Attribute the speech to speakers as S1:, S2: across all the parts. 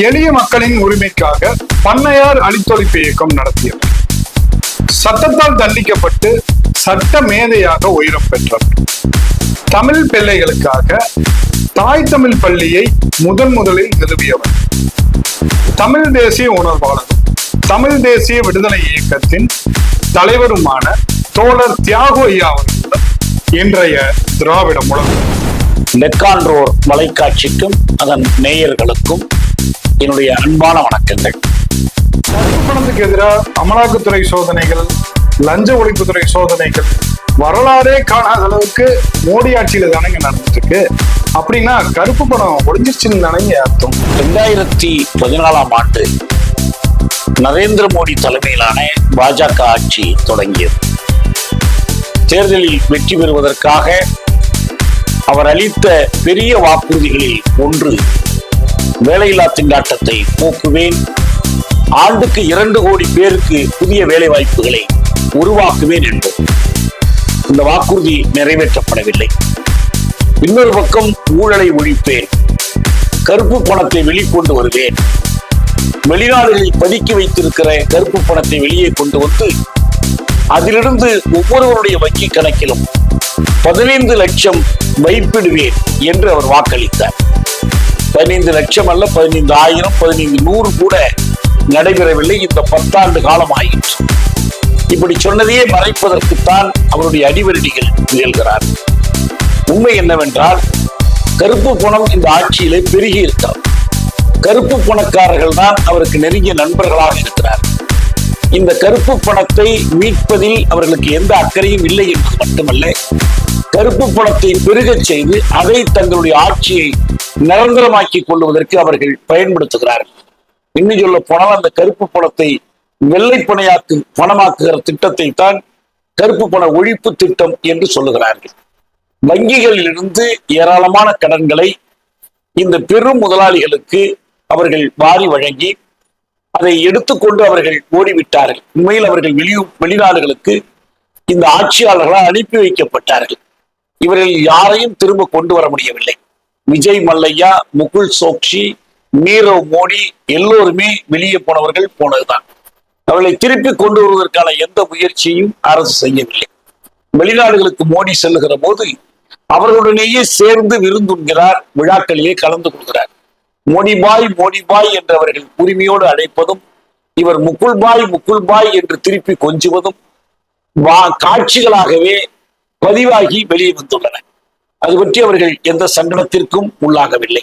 S1: எளிய மக்களின் உரிமைக்காக பண்ணையார் அழித்தொழிப்பு இயக்கம் நடத்தியவர் சட்டத்தால் தண்டிக்கப்பட்டு சட்ட மேதையாக உயரம் பெற்றவர் தமிழ் பிள்ளைகளுக்காக தாய் தமிழ் பள்ளியை முதன் முதலில் நிறுவியவர். தமிழ் தேசிய உணர்வாளர் தமிழ் தேசிய விடுதலை இயக்கத்தின் தலைவருமான தோழர் தியாகு ஐயா அவர்களுடன் இன்றைய திராவிட முழக்கம்.
S2: நெற்கான்றோர் மலைக்காட்சிக்கும் அதன் நேயர்களுக்கும் என்னுடைய அன்பான வணக்கங்கள்.
S1: பணத்துக்கு எதிராக அமலாக்கத்துறை சோதனைகள் லஞ்ச ஒழிப்புத்துறை சோதனைகள் வரலாறே காணாத அளவுக்கு மோடி ஆட்சியில தானேங்க நடந்துட்டு அப்படின்னா கருப்பு பணம் ஒழிஞ்சிருச்சுன்னு தானேங்க அர்த்தம்.
S2: ரெண்டாயிரத்தி பதினாலாம் ஆண்டு நரேந்திர மோடி தலைமையிலான பாஜக ஆட்சி தொடங்கியது. தேர்தலில் வெற்றி பெறுவதற்காக அவர் அளித்த பெரிய வாக்குறுதிகளில் ஒன்று வேலையில்லா திண்டாட்டத்தை போக்குவேன். ஆண்டுக்கு இரண்டு கோடி பேருக்கு புதிய வேலை வாய்ப்புகளை உருவாக்குவேன் என்பது இந்த வாக்குறுதி நிறைவேற்றப்படவில்லை. இன்னொரு பக்கம் ஊழலை ஒழிப்பேன். கருப்பு பணத்தை வெளிக்கொண்டு வருவேன். வெளிநாடுகளில் பதுக்கி வைத்திருக்கிற கருப்பு பணத்தை வெளியே கொண்டு வந்து அதிலிருந்து ஒவ்வொருவருடைய வங்கி கணக்கிலும் பதினைந்து லட்சம் வைப்பிடுவேன் என்று அவர் வாக்களித்தார். பதினைந்து லட்சம் அல்ல பதினைந்து ஆயிரம் பதினைந்து நூறு கூட நடைபெறவில்லை. இந்த பத்தாண்டு காலம் ஆயிற்று. இப்படி சொன்னதையே மறைப்பதற்குத்தான் அவருடைய அடிவருடிகள் முயல்கிறார் உண்மை என்னவென்றால் கருப்பு பணம் இந்த ஆட்சியிலே பெருகி இருக்கிறது கருப்பு பணக்காரர்கள் தான் அவருக்கு நெருங்கிய நண்பர்களாக இருக்கிறார் இந்த கருப்பு பணத்தை மீட்பதில் அவர்களுக்கு எந்த அக்கறையும் இல்லை என்பது மட்டுமல்ல கருப்பு பணத்தை பெருகச் செய்து அதை தங்களுடைய ஆட்சியை நிரந்தரமாக்கி கொள்வதற்கு அவர்கள் பயன்படுத்துகிறார்கள். இன்னும் சொல்ல போனால் அந்த கருப்பு பணத்தை வெள்ளை பணையாக்கு பணமாக்குகிற திட்டத்தை தான் கருப்பு பண ஒழிப்பு திட்டம் என்று சொல்லுகிறார்கள். வங்கிகளிலிருந்து ஏராளமான கடன்களை இந்த பெரும் முதலாளிகளுக்கு அவர்கள் வாரி வழங்கி அதை எடுத்துக்கொண்டு அவர்கள் ஓடிவிட்டார்கள். உண்மையில் அவர்கள் வெளியூ வெளிநாடுகளுக்கு இந்த ஆட்சியாளர்களால் அனுப்பி வைக்கப்பட்டார்கள். இவர்கள் யாரையும் திரும்ப கொண்டு வர முடியவில்லை. விஜய் மல்லையா முகுல் சோக்ஷி நீரவ் மோடி எல்லோருமே வெளியே போனவர்கள் போனதுதான். அவர்களை திருப்பி கொண்டு வருவதற்கான எந்த முயற்சியும் அரசு செய்யவில்லை. வெளிநாடுகளுக்கு மோடி செல்லுகிற போது அவர்களுடனேயே சேர்ந்து விருந்துண்கிறார் விழாக்களிலே கலந்து கொள்கிறார். மொடிபாய் மொடிபாய் என்றவர்கள் உரிமையோடு அழைப்பதும் இவர் முகுல்பாய் முகுல்பாய் என்று திருப்பி கொஞ்சுவதும் வா காட்சிகளாகவே பதிவாகி வெளியே வந்துள்ளன. அது பற்றி அவர்கள் எந்த சங்கடத்திற்கும் உள்ளாகவில்லை.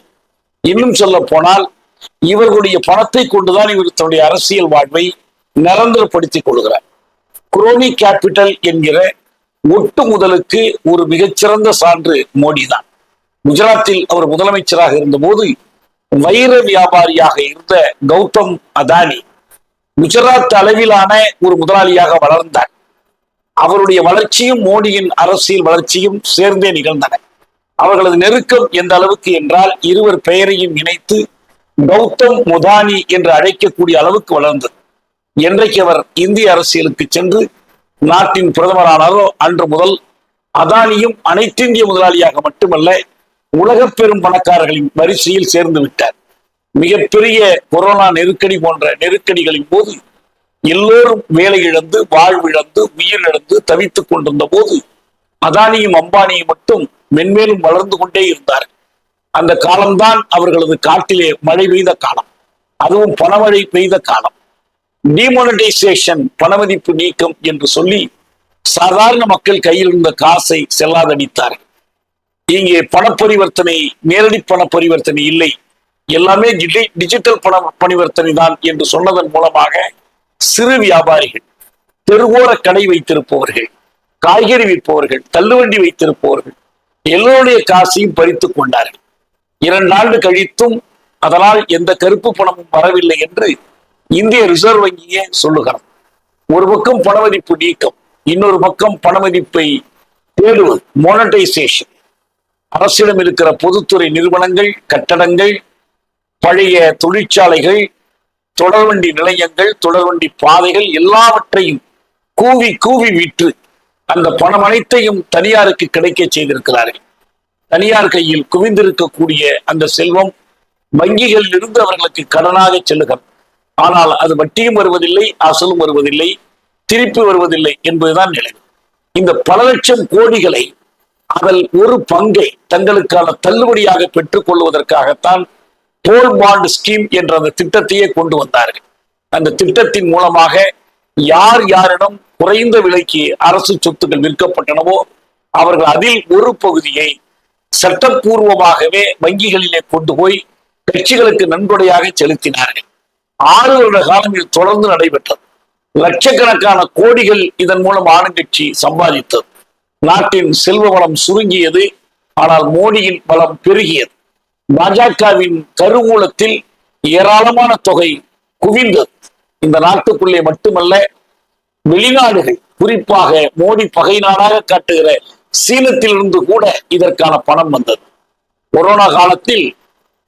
S2: இன்னும் சொல்ல போனால் இவர்களுடைய பணத்தை கொண்டுதான் இவர் தன்னுடைய அரசியல் வாழ்வை நிரந்தரப்படுத்திக் கொள்கிறார். குரோனி கேபிட்டல் என்கிற ஒட்டு முதலுக்கு ஒரு மிகச்சிறந்த சான்று மோடி தான் குஜராத்தில் அவர் முதலமைச்சராக இருந்தபோது வைர வியாபாரியாக இருந்த கௌதம் அதானி குஜராத் அளவிலான ஒரு முதலாளியாக வளர்ந்தார். அவருடைய வளர்ச்சியும் மோடியின் அரசியல் வளர்ச்சியும் சேர்ந்தே நிகழ்ந்தன. அவர்களது நெருக்கம் எந்த அளவுக்கு என்றால் இருவர் பெயரையும் இணைத்து கௌதம் முதானி என்று அழைக்கக்கூடிய அளவுக்கு வளர்ந்தது. என்றைக்கு அவர் இந்திய அரசியலுக்கு சென்று நாட்டின் பிரதமரானாரோ அன்று முதல் அதானியும் அனைத்திந்திய முதலாளியாக மட்டுமல்ல உலகப் பெரும் பணக்காரர்களின் வரிசையில் சேர்ந்து விட்டார். மிகப்பெரிய கொரோனா நெருக்கடி போன்ற நெருக்கடிகளின் போது எல்லோரும் வேலை இழந்து வாழ்விழந்து உயிரிழந்து தவித்துக் கொண்டிருந்த போது அதானியும் அம்பானியும் மட்டும் மென்மேலும் வளர்ந்து கொண்டே இருந்தார் அந்த காலம்தான் அவர்களது காட்டிலே மழை பெய்த காலம். அதுவும் பணமழை பெய்த காலம். டிமானடைசேஷன் பணமதிப்பு நீக்கம் என்று சொல்லி சாதாரண மக்கள் கையில் இருந்த காசை செல்லாதடித்தார்கள். இங்கே பண பரிவர்த்தனை நேரடி பண பரிவர்த்தனை இல்லை. எல்லாமே டிஜிட்டல் பண பரிவர்த்தனை தான் என்று சொன்னதன் மூலமாக சிறு வியாபாரிகள் தெருவோர கடை வைத்திருப்பவர்கள் காய்கறி விற்பவர்கள் தள்ளுவண்டி வைத்திருப்பவர்கள் எல்லோருடைய காசையும் பறித்துக் கொண்டார்கள். இரண்டு ஆண்டு கழித்தும் அதனால் எந்த கருப்பு பணமும் வரவில்லை என்று இந்திய ரிசர்வ் வங்கியே சொல்லுகிறது. ஒரு பக்கம் பணமதிப்பு நீக்கம் இன்னொரு பக்கம் பணமதிப்பை தேடுவது மோனடைசேஷன் அரசிடம் இருக்கிற பொதுத்துறை நிறுவனங்கள் கட்டடங்கள் பழைய தொழிற்சாலைகள் தொடர்வண்டி நிலையங்கள் தொடர்வண்டி பாதைகள் எல்லாவற்றையும் கூவி கூவி விற்று அந்த பணம் அனைத்தையும் தனியாருக்கு கிடைக்க செய்திருக்கிறார்கள். தனியார் கையில் குவிந்திருக்கக்கூடிய அந்த செல்வம் வங்கிகளில் இருந்து அவர்களுக்கு கடனாக செல்லுகிறது. ஆனால் அது வட்டியும் வருவதில்லை அசலும் வருவதில்லை திருப்பி வருவதில்லை என்பதுதான் நிலை இந்த பல லட்சம் கோடிகளை அதில் ஒரு பங்கை தங்களுக்கான தள்ளுபடியாக பெற்றுக் கொள்வதற்காகத்தான் டோல் பாண்ட் ஸ்கீம் என்ற அந்த திட்டத்தையே கொண்டு வந்தார்கள். அந்த திட்டத்தின் மூலமாக யார் யாரிடம் குறைந்த விலைக்கு அரசு சொத்துக்கள் விற்கப்பட்டனவோ அவர்கள் அதில் ஒரு பகுதியை சட்டப்பூர்வமாகவே வங்கிகளிலே கொண்டு போய் கட்சிகளுக்கு நன்கொடையாக செலுத்தினார்கள். ஆறு வருட காலம் இது தொடர்ந்து நடைபெற்றது. லட்சக்கணக்கான கோடிகள் இதன் மூலம் ஆளுங்கட்சி சம்பாதித்தது. நாட்டின் செல்வ வளம் சுருங்கியது ஆனால் மோடியின் பலம் பெருகியது. பாஜகவின் கருவூலத்தில் ஏராளமான தொகை குவிந்தது. இந்த நாட்டுக்குள்ளே மட்டுமல்ல வெளிநாடுகள் குறிப்பாக மோடி பகை நாடாக காட்டுகிற சீனத்திலிருந்து கூட இதற்கான பணம் வந்தது. கொரோனா காலத்தில்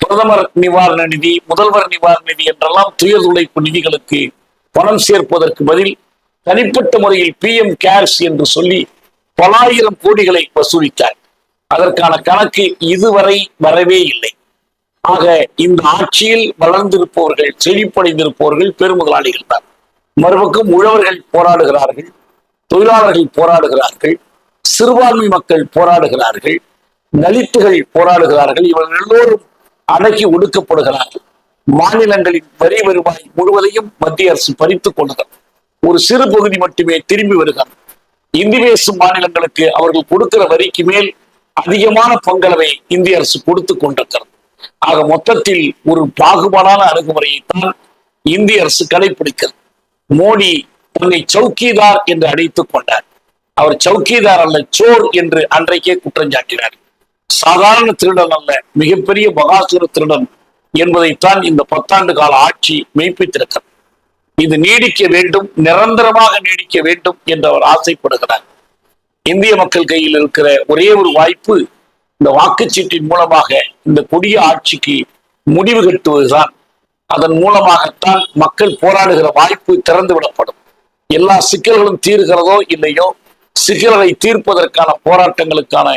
S2: பிரதமர் நிவாரண நிதி முதல்வர் நிவாரண நிதி என்றெல்லாம் துயதுழைப்பு நிதிகளுக்கு பணம் சேர்ப்பதற்கு பதில் தனிப்பட்ட முறையில் பி எம் கேர்ஸ் என்று சொல்லி பலாயிரம் கோடிகளை வசூலித்தார். அதற்கான கணக்கு இதுவரை வரவே இல்லை. ஆக இந்த ஆட்சியில் வளர்ந்திருப்பவர்கள் செழிப்படைந்திருப்பவர்கள் பெருமுதலாளிகள் தான். மறுபக்கம் உழவர்கள் போராடுகிறார்கள் தொழிலாளர்கள் போராடுகிறார்கள் சிறுபான்மை மக்கள் போராடுகிறார்கள் தலித்துகள் போராடுகிறார்கள் இவர்கள் எல்லோரும் அடக்கி ஒடுக்கப்படுகிறார்கள். மாநிலங்களின் வரி வருவாய் முழுவதையும் மத்திய அரசு பறித்துக் கொள்கிறது ஒரு சிறு பகுதி மட்டுமே திரும்பி வருகிறது. இந்தி பேசும் மாநிலங்களுக்கு அவர்கள் கொடுக்கிற வரிக்கு மேல் அதிகமான பங்களவை இந்திய அரசு கொடுத்து கொண்டிருக்கிறது. ஆக மொத்தத்தில் ஒரு பாகுபாடான அணுகுமுறையைத்தான் இந்திய அரசு கடைபிடிக்கிறது மோடி தன்னை சௌக்கிதார் என்று அழைத்துக் கொண்டார். அவர் சௌக்கிதார் அல்ல சோர் என்று அன்றைக்கே குற்றம் சாட்டினார். சாதாரண திருடன் அல்ல மிகப்பெரிய மகாசுர திருடன் என்பதைத்தான் இந்த பத்தாண்டு கால ஆட்சி மெய்ப்பித்திருக்கிறது. இது நீடிக்க வேண்டும் நிரந்தரமாக நீடிக்க வேண்டும் என்று அவர் ஆசைப்படுகிறார். இந்திய மக்கள் கையில் இருக்கிற ஒரே ஒரு வாய்ப்பு இந்த வாக்குச்சீட்டின் மூலமாக இந்த கொடிய ஆட்சிக்கு முடிவு கட்டுவதுதான். அதன் மூலமாகத்தான் மக்கள் போராடுகிற வாய்ப்பு திறந்து விடப்படும் எல்லா சிக்கல்களும் தீர்கிறதோ இல்லையோ சிக்கல்களை தீர்ப்பதற்கான போராட்டங்களுக்கான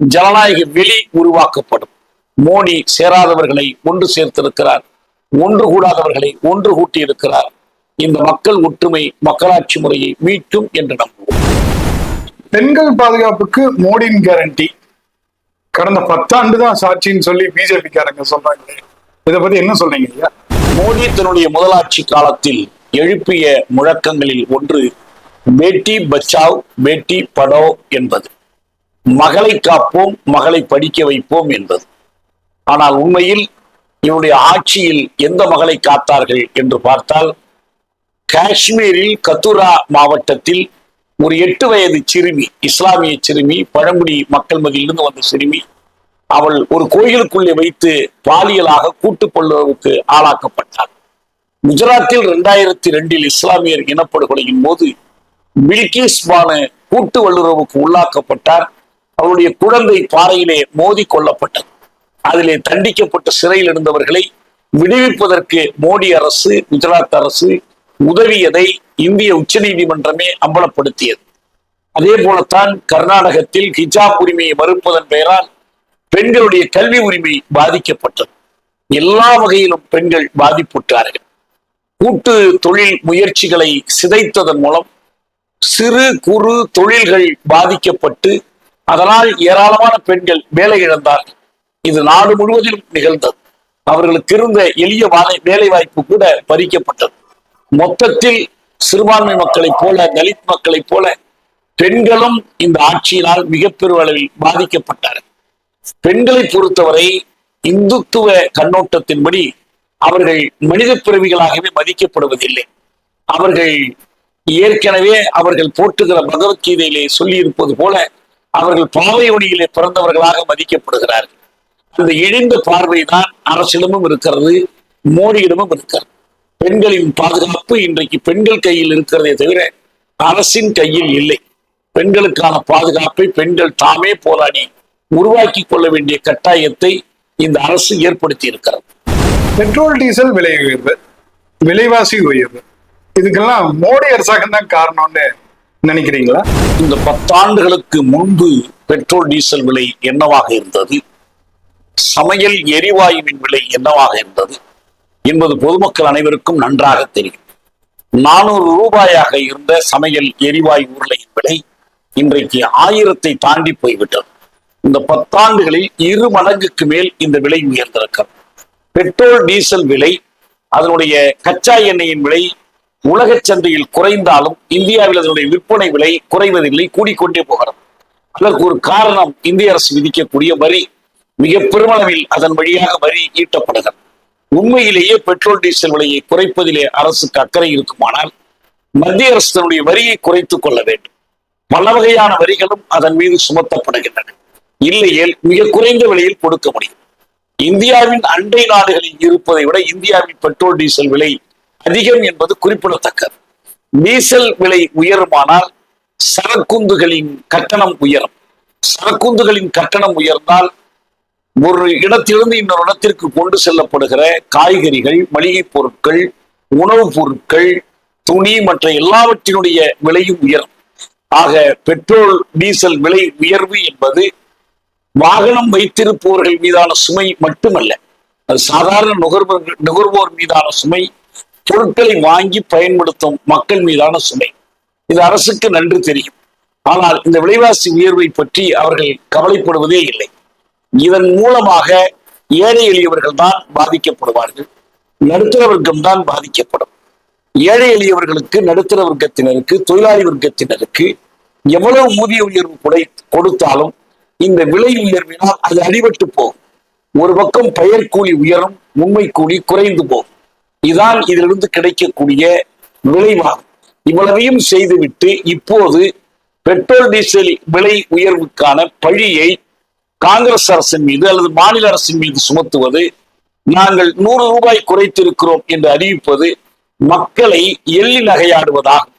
S2: ஜனநாயக வெளி உருவாக்கப்படும். மோடி சேராதவர்களை ஒன்று சேர்த்திருக்கிறார் ஒன்று கூடாதவர்களை ஒன்று கூட்டி இருக்கிறார் இந்த மக்கள் ஒற்றுமை மக்களாட்சி முறையை மீட்டும் என்று நம்புவோம்.
S1: பெண்கள் பாதுகாப்புக்கு மோடியின் கேரண்டி கடந்த பத்தாண்டு தான் சாட்சின்னு சொல்லி பிஜேபி காரங்க சொல்றாங்களே. இதை பத்தி என்ன சொல்றீங்க ஐயா?
S2: மோடி தன்னுடைய முதலாட்சி காலத்தில் எழுப்பிய முழக்கங்களில் ஒன்று பேட்டி பச்சாவ் பேட்டி படோ என்பது. மகளை காப்போம் மகளை படிக்க வைப்போம் என்பது. ஆனால் உண்மையில் இவருடைய ஆட்சியில் எந்த மகளை காத்தார்கள் என்று பார்த்தால் காஷ்மீரில் கத்துரா மாவட்டத்தில் ஒரு எட்டு வயது சிறுமி இஸ்லாமிய சிறுமி பழங்குடி மக்கள் மதியிலிருந்து வந்த சிறுமி அவள் ஒரு கோயிலுக்குள்ளே வைத்து பாலியலாக கூட்டுக் கொள்வதற்கு ஆளாக்கப்பட்டாள். குஜராத்தில் இரண்டாயிரத்தி ரெண்டில் இஸ்லாமியர் இனப்படுகொலையின் போது பில்கிஸ் பானு கூட்டு வல்லுறவுக்கு உள்ளாக்கப்பட்டார். அவருடைய குழந்தை பாறையிலே மோதி கொல்லப்பட்டது. அதிலே தண்டிக்கப்பட்ட சிறையில் இருந்தவர்களை விடுவிப்பதற்கு மோடி அரசு குஜராத் அரசு உதவியதை இந்திய உச்சநீதிமன்றமே அம்பலப்படுத்தியது. அதே போலத்தான் கர்நாடகத்தில் ஹிஜாப் உரிமையை மறுப்பதன் பெயரால் பெண்களுடைய கல்வி உரிமை பாதிக்கப்பட்டது. எல்லா வகையிலும் பெண்கள் பாதிப்புற்றார்கள். கூட்டு தொழில் முயற்சிகளை சிதைத்ததன் மூலம் சிறு குறு தொழில்கள் பாதிக்கப்பட்டு அதனால் ஏராளமான பெண்கள் வேலை இழந்தார்கள் இது நாடு முழுவதிலும் நிகழ்ந்தது. அவர்களுக்கு இருந்த எளிய வேலை வாய்ப்பு கூட பறிக்கப்பட்டது. மொத்தத்தில் சிறுபான்மை மக்களைப் போல தலித் மக்களைப் போல பெண்களும் இந்த ஆட்சியினால் மிகப்பெரும் அளவில் பாதிக்கப்பட்டார்கள். பெண்களை பொறுத்தவரை இந்துத்துவ கண்ணோட்டத்தின்படி அவர்கள் மனித பிறவிகளாகவே மதிக்கப்படுவதில்லை. அவர்கள் ஏற்கனவே அவர்கள் போற்றுகிற பகவத்கீதையிலே சொல்லி இருப்பது போல அவர்கள் பாவை ஒளியிலே பிறந்தவர்களாக மதிக்கப்படுகிறார்கள். அந்த இழிந்த பார்வைதான் அரசிடமும் இருக்கிறது மோடியிடமும் இருக்கிறது. பெண்களின் பாதுகாப்பு இன்றைக்கு பெண்கள் கையில் இருக்கிறதே தவிர அரசின் கையில் இல்லை. பெண்களுக்கான பாதுகாப்பை பெண்கள் தாமே போராடி உருவாக்கி கொள்ள வேண்டிய கட்டாயத்தை இந்த அரசு ஏற்படுத்தி இருக்கிறது
S1: பெட்ரோல் டீசல் விலை உயர்வு விலைவாசி உயர்வு இதுக்கெல்லாம் மோடி அரசாங்கம் தான் காரணம்னு நினைக்கிறீங்களா?
S2: இந்த பத்தாண்டுகளுக்கு முன்பு பெட்ரோல் டீசல் விலை என்னவாக இருந்தது? சமையல் எரிவாயுவின் விலை என்னவாக இருந்தது? என்பது பொதுமக்கள் அனைவருக்கும் நன்றாக தெரியும். நானூறு ரூபாயாக இருந்த சமையல் எரிவாயு உருளையின் விலை இன்றைக்கு ஆயிரத்தை தாண்டி போய்விட்டது. இந்த பத்தாண்டுகளில் இரு மடங்குக்கு மேல் இந்த விலை உயர்ந்திருக்கிறது. பெட்ரோல் டீசல் விலை அதனுடைய கச்சா எண்ணெயின் விலை உலக சந்தையில் குறைந்தாலும் இந்தியாவில் அதனுடைய விற்பனை விலை குறைவதில்லை கூடிக்கொண்டே போகிறது. அதற்கு ஒரு காரணம் இந்திய அரசு விதிக்கக்கூடிய வரி. மிக பெருமளவில் அதன் வழியாக வரி ஈட்டப்படுகிறது. உண்மையிலேயே பெட்ரோல் டீசல் விலையை குறைப்பதிலே அரசுக்கு அக்கறை இருக்குமானால் மத்திய அரசு தன்னுடைய வரியை குறைத்துக் கொள்ள வேண்டும். பல வகையான வரிகளும் அதன் மீது சுமத்தப்படுகின்றன. இல்லையேல் மிக குறைந்த விலையில் கொடுக்க முடியும். இந்தியாவின் அண்டை நாடுகளில் இருப்பதை விட இந்தியாவின் பெட்ரோல் டீசல் விலை அதிகம் என்பது குறிப்பிடத்தக்கது. டீசல் விலை உயருமானால் சரக்குந்துகளின் கட்டணம் உயரும். சரக்குந்துகளின் கட்டணம் உயர்ந்தால் ஒரு இடத்திலிருந்து இன்னொரு இடத்திற்கு கொண்டு செல்லப்படுகிற காய்கறிகள் மளிகை பொருட்கள் உணவுப் பொருட்கள் துணி மற்ற எல்லாவற்றினுடைய விலையும் உயரும் ஆக பெட்ரோல் டீசல் விலை உயர்வு என்பது வாகனம் வைத்திருப்பவர்கள் மீதான சுமை மட்டுமல்ல. அது சாதாரண நுகர்வோர் நுகர்வோர் மீதான சுமை பொருட்களை வாங்கி பயன்படுத்தும் மக்கள் மீதான சுமை. இது அரசுக்கு நன்று தெரியும். ஆனால் இந்த விலைவாசி உயர்வை பற்றி அவர்கள் கவலைப்படுவதே இல்லை. இதன் மூலமாக ஏழை எளியவர்கள் தான் பாதிக்கப்படுவார்கள். நடுத்தர வர்க்கம் தான் பாதிக்கப்படும். ஏழை எளியவர்களுக்கு நடுத்தர வர்க்கத்தினருக்கு தொழிலாளி வர்க்கத்தினருக்கு எவ்வளவு ஊதிய உயர்வு கொடை கொடுத்தாலும் இந்த விலை உயர்வினால் அது அடிபட்டு போகும். ஒரு பக்கம் பெயர் கூலி உயரும் உண்மை கூலி குறைந்து போகும். இதான் இதிலிருந்து கிடைக்கக்கூடிய விளைவாகும். இவ்வளவையும் செய்துவிட்டு இப்போது பெட்ரோல் டீசல் விலை உயர்வுக்கான பழியை காங்கிரஸ் அரசின் மீது அல்லது மாநில அரசின் மீது சுமத்துவது நாங்கள் நூறு ரூபாய் குறைத்திருக்கிறோம் என்று அறிவிப்பது மக்களை எள்ளி நகையாடுவதாகும்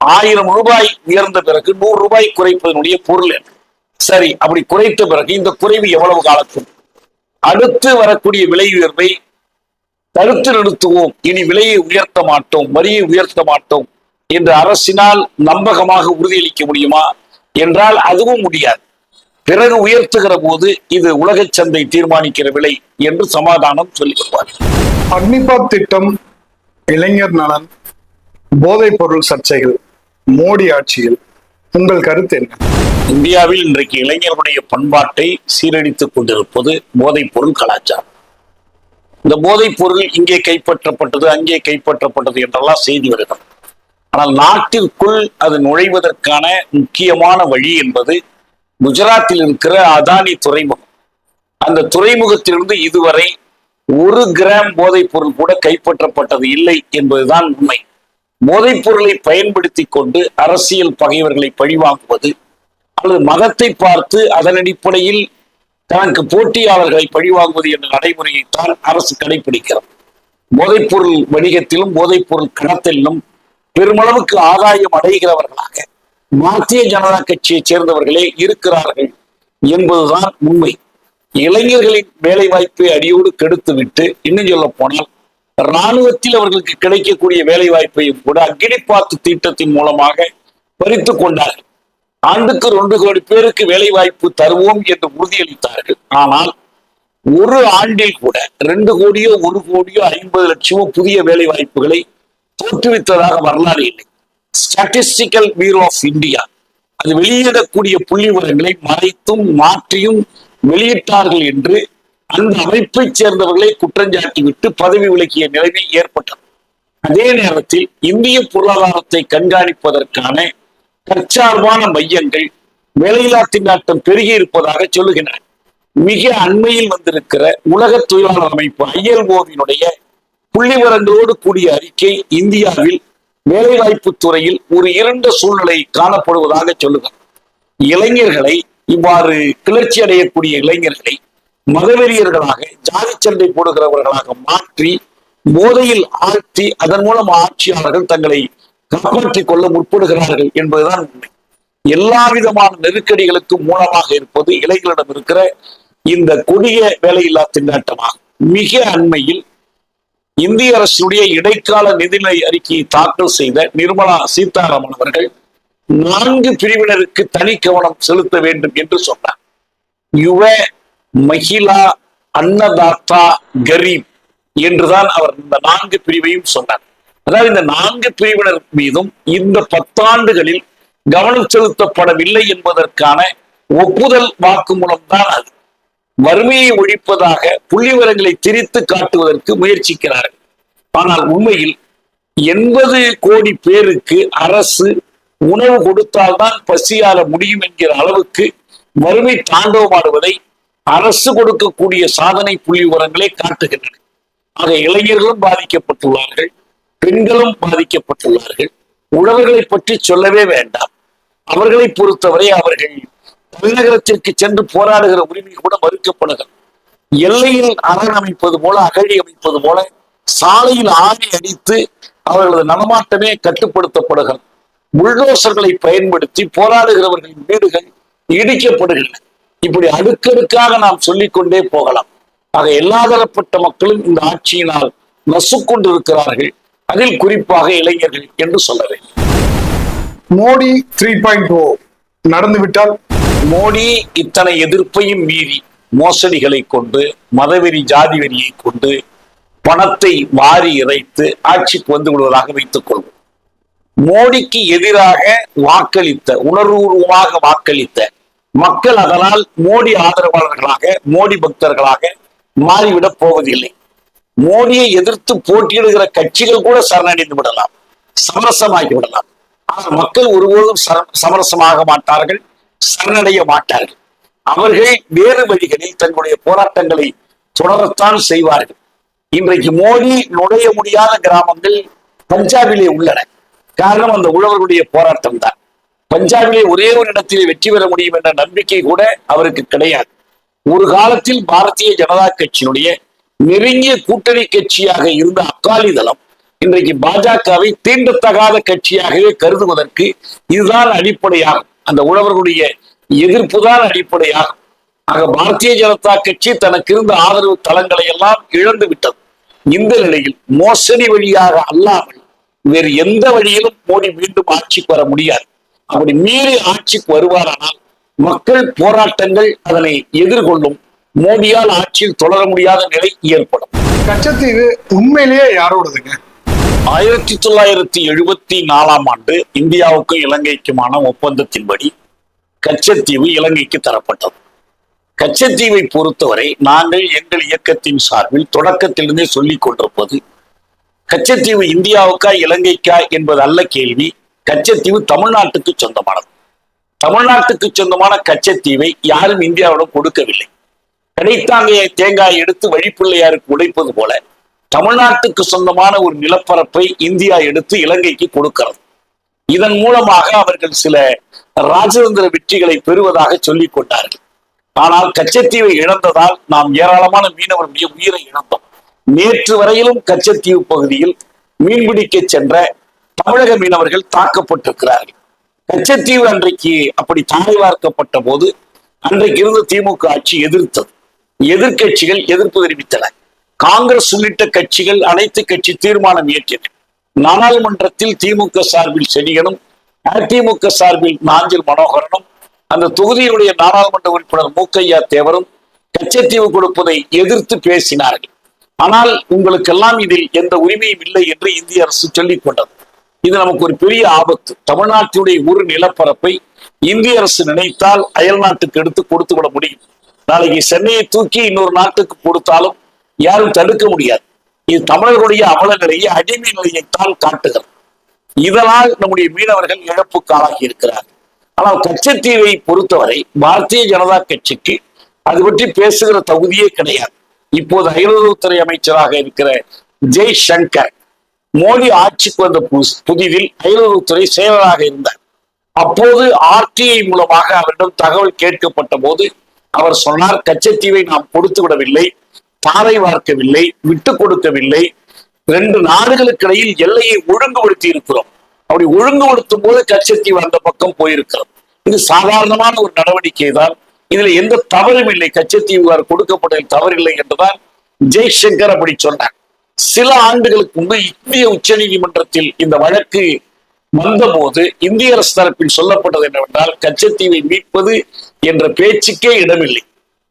S2: ஆயிரம் ரூபாய் உயர்ந்த பிறகு நூறு ரூபாய் குறைப்பதனுடைய பொருள் சரி அப்படி குறைத்த பிறகு இந்த குறைவு எவ்வளவு காலத்தில்? அடுத்து வரக்கூடிய விலை உயர்வை தடுத்து நிறுத்துவோம். இனி விலையை உயர்த்த மாட்டோம் வரியை உயர்த்த மாட்டோம் என்று அரசினால் நம்பகமாக உறுதியளிக்க முடியுமா? என்றால் அதுவும் முடியாது. பிறகு உயர்த்துகிற போது இது உலக சந்தை தீர்மானிக்கிற விலை என்று சமாதானம் சொல்லி வருவார்
S1: அக்னிபாத் திட்டம் இளைஞர் நலன் போதைப் பொருள் சர்ச்சைகள் மோடி ஆட்சியில் உங்கள் கருத்து என்ன?
S2: இந்தியாவில் இன்றைக்கு இளைஞர்களுடைய பண்பாட்டை சீரழித்துக் கொண்டிருப்பது போதைப் பொருள் கலாச்சாரம். இந்த போதைப் பொருள் இங்கே கைப்பற்றப்பட்டது அங்கே கைப்பற்றப்பட்டது என்றெல்லாம் செய்தி வருகிறது. ஆனால் நாட்டிற்குள் அது நுழைவதற்கான முக்கியமான வழி என்பது குஜராத்தில் இருக்கிற அதானி துறைமுகம். அந்த துறைமுகத்திலிருந்து இதுவரை ஒரு கிராம் போதைப் பொருள் கூட கைப்பற்றப்பட்டது இல்லை என்பதுதான் உண்மை. போதைப் பொருளை பயன்படுத்தி கொண்டு அரசியல் பகைவர்களை பழிவாங்குவது அல்லது மதத்தை பார்த்து அதன் அடிப்படையில் தனக்கு போட்டியாளர்களை பழிவாங்குவது என்ற நடைமுறையைத்தான் அரசு கடைபிடிக்கிறது போதைப்பொருள் வணிகத்திலும் போதைப்பொருள் கடத்தலிலும் பெருமளவுக்கு ஆதாயம் அடைகிறவர்களாக பாரதிய ஜனதா கட்சியை சேர்ந்தவர்களே இருக்கிறார்கள் என்பதுதான் உண்மை. இளைஞர்களின் வேலை வாய்ப்பை அடியோடு கெடுத்துவிட்டு இன்னும் சொல்ல போனால் இராணுவத்தில் அவர்களுக்கு கிடைக்கக்கூடிய வேலை வாய்ப்பையும் கூட அக்னிப்பாத்து திட்டத்தின் மூலமாக பறித்து கொண்டார்கள். ஆண்டுக்கு ரெண்டு கோடி பேருக்கு வேலை வாய்ப்பு தருவோம் என்று உறுதியளித்தார்கள். ஆனால் ஒரு ஆண்டில் கூட ரெண்டு கோடியோ ஒரு கோடியோ ஐம்பது லட்சமோ புதிய வேலை வாய்ப்புகளை தோற்றுவித்ததாக வரலாறு இல்லை. ஸ்டாட்டிஸ்டிக்கல் பியூரோ ஆஃப் இந்தியா அது வெளியிடக்கூடிய புள்ளி விவரங்களை மறைத்தும் மாற்றியும் வெளியிட்டார்கள் என்று அந்த அமைப்பைச் சேர்ந்தவர்களை குற்றஞ்சாட்டிவிட்டு பதவி விலக்கிய நிலைமை ஏற்பட்டது. அதே நேரத்தில் இந்திய பொருளாதாரத்தை கண்காணிப்பதற்கான தற்சார்பான மையங்கள் வேலையில்லா திண்டாட்டம் பெருகி இருப்பதாக சொல்லுகின்றன மிக அண்மையில் வந்திருக்கிற உலக தொழிலாளர் அமைப்பு ஐஎல்ஓவினுடைய புள்ளிவரங்களோடு கூடிய அறிக்கை இந்தியாவில் வேலைவாய்ப்பு துறையில் ஒரு இருண்ட சூழ்நிலை காணப்படுவதாக சொல்லுகிறார் இளைஞர்களை இவ்வாறு கிளர்ச்சி அடையக்கூடிய இளைஞர்களை மதவெறியர்களாக ஜாதி சண்டை போடுகிறவர்களாக மாற்றி போதையில் ஆழ்த்தி அதன் மூலம் ஆட்சியாளர்கள் தங்களை காப்பாற்றிக் கொள்ள முற்படுகிறார்கள் என்பதுதான் உண்மை. எல்லா விதமான நெருக்கடிகளுக்கும் மூலமாக இருப்பது இளைஞர்களிடம் இருக்கிற இந்த கொடிய வேலையில்லா திண்டாட்டமாகும். மிக அண்மையில் இந்திய அரசுடைய இடைக்கால நிதிநிலை அறிக்கையை தாக்கல் செய்த நிர்மலா சீதாராமன் அவர்கள் நான்கு பிரிவினருக்கு தனி கவனம் செலுத்த வேண்டும் என்று சொன்னார். யுவ மகிழா அன்னதாத்தா கரீப் என்றுதான் அவர் இந்த நான்கு பிரிவையும் சொன்னார். அதாவது இந்த நான்கு பிரிவினர் மீதும் இந்த பத்தாண்டுகளில் கவனம் செலுத்தப்படவில்லை என்பதற்கான ஒப்புதல் வாக்குமூலம் தான் அது. வறுமையை ஒழிப்பதாக புள்ளிவரங்களை திரித்து காட்டுவதற்கு முயற்சிக்கிறார்கள். ஆனால் உண்மையில் எண்பது கோடி பேருக்கு அரசு உணவு கொடுத்தால்தான் பசியால முடியும் என்கிற அளவுக்கு வறுமை தாண்டவமாடுவதை அரசு கொடுக்கக்கூடிய சாதனை புள்ளி விவரங்களே காட்டுகின்றன. ஆக இளைஞர்களும் பாதிக்கப்பட்டுள்ளார்கள் பெண்களும் பாதிக்கப்பட்டுள்ளார்கள். உழவர்களை பற்றி சொல்லவே வேண்டாம். அவர்களை பொறுத்தவரை அவர்கள் தலைநகரத்திற்கு சென்று போராடுகிற உரிமை கூட மறுக்கப்படுகிறது எல்லையில் அரண் அமைப்பது போல அகழி அமைப்பது போல சாலையில் ஆணி அடித்து அவர்களது நடமாட்டமே கட்டுப்படுத்தப்படுகிறது. புல்டோசர்களை பயன்படுத்தி போராடுகிறவர்களின் வீடுகள் இடிக்கப்படுகின்றன. இப்படி அடுக்கடுக்காக நாம் சொல்லிக்கொண்டே போகலாம். ஆக எல்லா தரப்பட்ட மக்களும் இந்த ஆட்சியினால் நசுக்கொண்டிருக்கிறார்கள். அதில் குறிப்பாக இளைஞர்கள் என்று சொல்ல வேண்டும்.
S1: Modi three point oh oh, நடந்து விட்டால்
S2: மோடி இத்தனை எதிர்ப்பையும் மீறி மோசடிகளை கொண்டு மதவெறி ஜாதி வெறியை கொண்டு பணத்தை வாரி இறைத்து ஆட்சிக்கு வந்து விடுவதாக வைத்துக் கொள்வோம். மோடிக்கு எதிராக வாக்களித்த உணர்வுபூர்வமாக வாக்களித்த மக்கள் அதனால் மோடி ஆதரவாளர்களாக மோடி பக்தர்களாக மாறிவிடப் போவதில்லை. மோடியை எதிர்த்து போட்டியிடுகிற கட்சிகள் கூட சரணடைந்து விடலாம் சமரசமாகி விடலாம். ஆனால் மக்கள் ஒருபோதும் சர- சமரசமாக மாட்டார்கள். சரணடைய மாட்டார்கள். அவர்கள் வேறு வழிகளில் தங்களுடைய போராட்டங்களை தொடரத்தான் செய்வார்கள். இன்றைக்கு மோடி நுழைய முடியாத கிராமங்கள் பஞ்சாபிலே உள்ளன. காரணம் அந்த உழவர்களுடைய போராட்டம் தான். பஞ்சாபிலே ஒரே ஒரு இடத்திலே வெற்றி பெற முடியும் என்ற நம்பிக்கை கூட அவருக்கு கிடையாது. ஒரு காலத்தில் பாரதிய ஜனதா கட்சியினுடைய நெருங்கிய கூட்டணி கட்சியாக இருந்த அக்காலி தளம் இன்றைக்கு பாஜகவை தீண்டத்தகாத கட்சியாகவே கருதுவதற்கு இதுதான் அடிப்படையாகும். அந்த உழவர்களுடைய எதிர்ப்பு தான் அடிப்படையாகும். ஆக பாரதிய ஜனதா கட்சி தனக்கு இருந்த ஆதரவு தளங்களை எல்லாம் இழந்து விட்டது. இந்த நிலையில் மோசடி வழியாக அல்லாமல் வேறு எந்த வழியிலும் மோடி மீண்டும் ஆட்சிக்கு வர முடியாது. அப்படி மீறி ஆட்சிக்கு வருவாரானால் மக்கள் போராட்டங்கள் அதனை எதிர்கொள்ளும். மோடியால் ஆட்சியில் தொடர முடியாத நிலை ஏற்படும்.
S1: கச்சத்தீவு உண்மையிலேயே யாரோடதுங்க?
S2: ஆயிரத்தி தொள்ளாயிரத்தி எழுபத்தி நாலாம் ஆண்டு இந்தியாவுக்கும் இலங்கைக்குமான ஒப்பந்தத்தின்படி கச்சத்தீவு இலங்கைக்கு தரப்பட்டது. கச்சத்தீவை பொறுத்தவரை நாங்கள் எங்கள் இயக்கத்தின் சார்பில் தொடக்கத்திலிருந்தே சொல்லிக் கொண்டிருப்பது கச்சத்தீவு இந்தியாவுக்கா இலங்கைக்கா என்பது அல்ல கேள்வி கச்சத்தீவு தமிழ்நாட்டுக்கு சொந்தமானது. தமிழ்நாட்டுக்கு சொந்தமான கச்சத்தீவை யாரும் இந்தியாவிடம் கொடுக்கவில்லை. கிடைத்தாங்க தேங்காய் எடுத்து வழிப்பிள்ளையாருக்கு உடைப்பது போல தமிழ்நாட்டுக்கு சொந்தமான ஒரு நிலப்பரப்பை இந்தியா எடுத்து இலங்கைக்கு கொடுக்கிறது. இதன் மூலமாக அவர்கள் சில ராஜதந்திர வெற்றிகளை பெறுவதாக சொல்லிக் கொண்டார்கள். ஆனால் கச்சத்தீவை இழந்ததால் நாம் ஏராளமான மீனவர்களுடைய உயிரை இழந்தோம். நேற்று வரையிலும் கச்சத்தீவு பகுதியில் மீன்பிடிக்க சென்ற தமிழக மீனவர்கள் தாக்கப்பட்டிருக்கிறார்கள். கச்சத்தீவு அன்றைக்கு அப்படி தாய் பார்க்கப்பட்ட போது அன்றைக்கு இருந்த திமுக ஆட்சி எதிர்த்தது. எதிர்க்கட்சிகள் எதிர்ப்பு தெரிவித்தன. காங்கிரஸ் உள்ளிட்ட கட்சிகள் அனைத்து கட்சி தீர்மானம் இயற்றின நாடாளுமன்றத்தில் திமுக சார்பில் செனிகனும் அதிமுக சார்பில் நாஞ்சில் மனோகரனும் அந்த தொகுதியினுடைய நாடாளுமன்ற உறுப்பினர் மூக்கையா தேவரும் கச்சத்தீவு கொடுப்பதை எதிர்த்து பேசினார்கள். ஆனால் உங்களுக்கெல்லாம் இதில் எந்த உரிமையும் இல்லை என்று இந்திய அரசு சொல்லிக் கொண்டது. இது நமக்கு ஒரு பெரிய ஆபத்து. தமிழ்நாட்டினுடைய ஒரு நிலப்பரப்பை இந்திய அரசு நினைத்தால் அயல் நாட்டுக்கு எடுத்து கொடுத்து விட முடியும். நாளைக்கு சென்னையை தூக்கி இன்னொரு நாட்டுக்கு கொடுத்தாலும் யாரும் தடுக்க முடியாது. இது தமிழர்களுடைய அவல நிலையை அடிமை நிலையைத்தான் காட்டுகிறது. இதனால் நம்முடைய மீனவர்கள் இழப்புக்கு ஆளாகி இருக்கிறார் ஆனால் கச்சத்தீவை பொறுத்தவரை பாரதிய ஜனதா கட்சிக்கு அது பற்றி பேசுகிற தகுதியே கிடையாது. இப்போது அயலுறவுத்துறை அமைச்சராக இருக்கிற ஜெய் சங்கர் மோடி ஆட்சிக்கு வந்த புதிதில் அயலுறவுத்துறை செயலராக இருந்தார். அப்போது ஆர்டிஐ மூலமாக அவரிடம் தகவல் கேட்கப்பட்ட போது அவர் சொன்னார் கச்சத்தீவை நாம் கொடுத்து விடவில்லை தாரை வார்க்கவில்லை விட்டு கொடுக்கவில்லை. ரெண்டு நாடுகளுக்கு இடையில் எல்லையை ஒழுங்குபடுத்தி இருக்கிறோம் அப்படி ஒழுங்குபடுத்தும் போது கச்சத்தீவு அந்த பக்கம் போயிருக்கிறது இது சாதாரணமான ஒரு நடவடிக்கை தான். இதுல எந்த தவறும் இல்லை. கச்சத்தீவு கொடுக்கப்பட்டதில் தவறில்லை என்றுதான் ஜெய்சங்கர் அப்படி சொன்னார். சில ஆண்டுகளுக்கு முன்பு இந்திய உச்ச நீதிமன்றத்தில் இந்த வழக்கு வந்தபோது இந்திய அரசு தரப்பில் சொல்லப்பட்டது என்னவென்றால் கச்சத்தீவை மீட்பது என்ற பேச்சுக்கே இடமில்லை.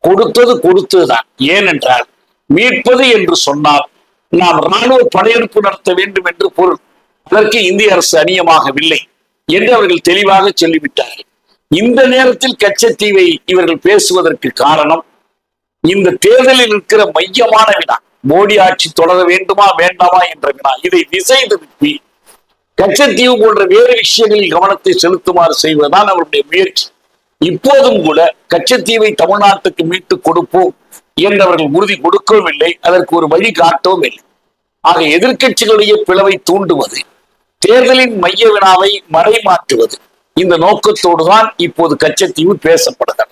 S2: கொடுத்தது கொடுத்ததுதான். ஏனென்றால் மீட்பது என்று சொன்னால் நாம் ராணுவ படையெடுப்பு நடத்த வேண்டும் என்று பொருள். அதற்கு இந்திய அரசு அநியமாகவில்லை என்று அவர்கள் தெளிவாக சொல்லிவிட்டார்கள். இந்த நேரத்தில் கச்சத்தீவை இவர்கள் பேசுவதற்கு காரணம் இந்த தேர்தலில் இருக்கிற மையமான வினா. மோடி ஆட்சி தொடர வேண்டுமா வேண்டாமா என்ற வினா. இதை திசை திருப்பி கச்சத்தீவு போன்ற வேறு விஷயங்களில் கவனத்தை செலுத்துமாறு செய்வதுதான் அவருடைய முயற்சி. இப்போதும் கூட கச்சத்தீவை தமிழ்நாட்டுக்கு மீட்டு கொடுப்போம். என்றவர்கள் உறுதி கொடுக்கவும் இல்லை அதற்கு ஒரு வழி காட்டவும் இல்லை. ஆக எதிர்க்கட்சிகளுடைய பிளவை தூண்டுவது தேர்தலின் மைய வினாவை மறைமாற்றுவது இந்த நோக்கத்தோடுதான் இப்போது கச்சத்தீவு பேசப்படுகிறது.